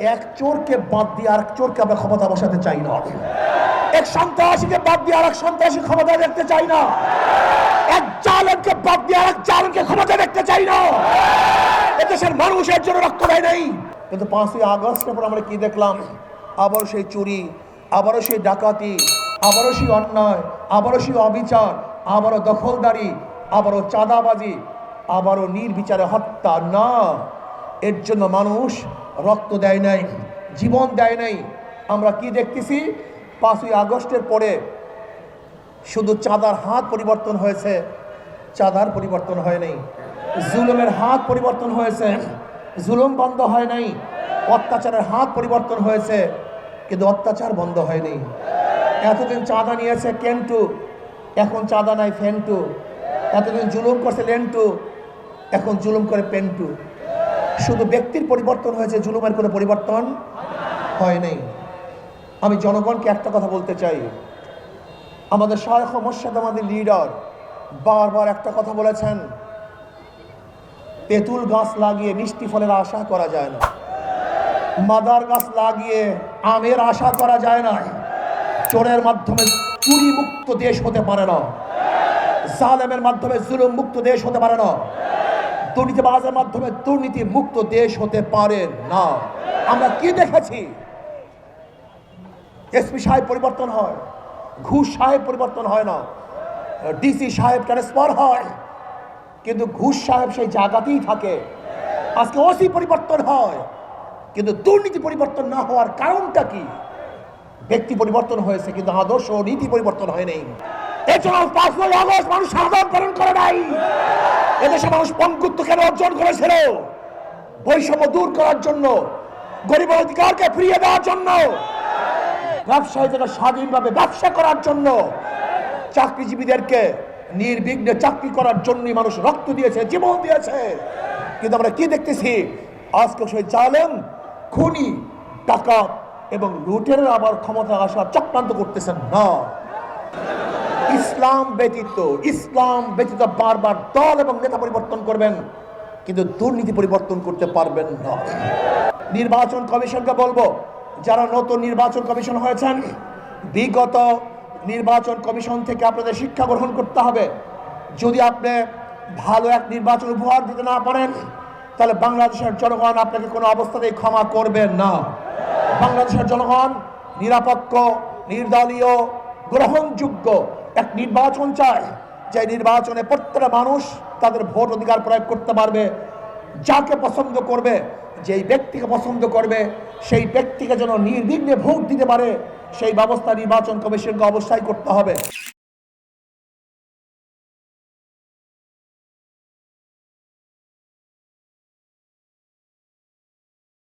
এক চোরকে বাদ দিয়ে আরেক চোরকে আমরা ক্ষমতা বসাতে চাই না। এক সন্ত্রাসীকে বাদ দিয়ে আর এক সন্ত্রাসী ক্ষমতা দেখতে চাই না। এক জালেমকে বাদ দিয়ে আর এক জালেমকে ক্ষমতা দেখতে চাই না। এদেশের মানুষের জন্য রক্ত দেয় নেই। কিন্তু পাঁচই আগস্টের পর আমরা কি দেখলাম? আবার সেই চুরি, আবারও সেই ডাকাতি, আবারও সেই অন্যায়, আবারও সেই অবিচার, আবারও দখলদারি, আবারও চাঁদাবাজি, আবারও নির্বিচারে হত্যা। না, এর জন্য মানুষ রক্ত দেয় নাই, জীবন দেয় নাই। আমরা কি দেখতেছি? পাঁচই আগস্টের পরে শুধু চাঁদার হাত পরিবর্তন হয়েছে, চাঁদার পরিবর্তন হয় নাই। জুলুমের হাত পরিবর্তন হয়েছে, জুলুম বন্ধ হয় নাই, অত্যাচারের হাত পরিবর্তন হয়েছে, কিন্তু অত্যাচার বন্ধ হয়নি। এতদিন চাঁদা নিয়েছে কেন্টু, এখন চাঁদা নাই ফেন্টু। এতদিন জুলুম করছে লেন্টু, এখন জুলুম করে পেন্টু। শুধু ব্যক্তির পরিবর্তন হয়েছে, জুলুমের কোনো পরিবর্তন হয় নাই। আমি জনগণকে একটা কথা বলতে চাই। আমাদের শায়খ মোর্শেদ আমাদের লিডার বারবার একটা কথা বলেছেন, তেঁতুল গাছ লাগিয়ে মিষ্টি ফলের আশা করা যায় না। মাদার গাছ লাগিয়ে আমের আশা করা যায় না। চোরের মাধ্যমে চুরি মুক্ত দেশ হতে পারে না। জালেমের মাধ্যমে জুলুম মুক্ত দেশ হতে পারে না। দুর্নীতিবাজের মাধ্যমে দুর্নীতি মুক্ত দেশ হতে পারে না। আমরা কি দেখেছি? এসপি সাহেব পরিবর্তন হয়, ঘুষ সাহেব পরিবর্তন হয় না ডিসি সাহেব ট্রান্সফার হয়, কিন্তু ঘুষ সাহেব সেই জায়গাতেই থাকে। আজকে ওসি পরিবর্তন হয়, কিন্তু দুর্নীতি পরিবর্তন না হওয়ার কারণটা কি? ব্যক্তি পরিবর্তন হয়েছে, কিন্তু আদর্শ নীতি পরিবর্তন হয় নাই। এছাড়াও পাঁচই আগস্ট মানুষ সাধারণ করে নাই। এদেশে মানুষ পঙ্কুত্ব কেন অর্জন করেছিল? বৈষম্য দূর করার জন্য, গরিব অধিকারকে ফিরিয়ে দেওয়ার জন্য ব্যবসায়ীদের স্বাধীনভাবে ব্যবসা করার জন্য, চাকরিজীবীদেরকে নির্বিঘ্নে চাকরি করার জন্যই মানুষ রক্ত দিয়েছে, জীবন দিয়েছে। কিন্তু আমরা কি দেখতেছি? আজকে সেই জালেম, খুনি টাকা এবং লুটের আবার ক্ষমতা আসার চক্রান্ত করতেছেন না। ইসলাম ব্যতীত ইসলাম ব্যতীত বারবার দল এবং নেতা পরিবর্তন করবেন, কিন্তু দুর্নীতি পরিবর্তন করতে পারবেন না। নির্বাচন কমিশনকে বলব, যারা নতুন নির্বাচন কমিশন হয়েছেন, বিগত নির্বাচন কমিশন থেকে আপনাদের শিক্ষা গ্রহণ করতে হবে। যদি আপনি ভালো এক নির্বাচন উপহার দিতে না পারেন, তাহলে বাংলাদেশের জনগণ আপনাকে কোনো অবস্থাতেই ক্ষমা করবেন না। বাংলাদেশের জনগণ নিরাপক্ষ, নির্দলীয়, গ্রহণযোগ্য এক নির্বাচন চায়, যে নির্বাচনে প্রত্যেকটা মানুষ তাদের ভোট অধিকার প্রয়োগ করতে পারবে, যাকে পছন্দ করবে, যেই ব্যক্তিকে পছন্দ করবে, সেই ব্যক্তিকে যেন নির্বিঘ্নে ভোট দিতে পারে, সেই ব্যবস্থা নির্বাচন কমিশনকে অবশ্যই করতে হবে।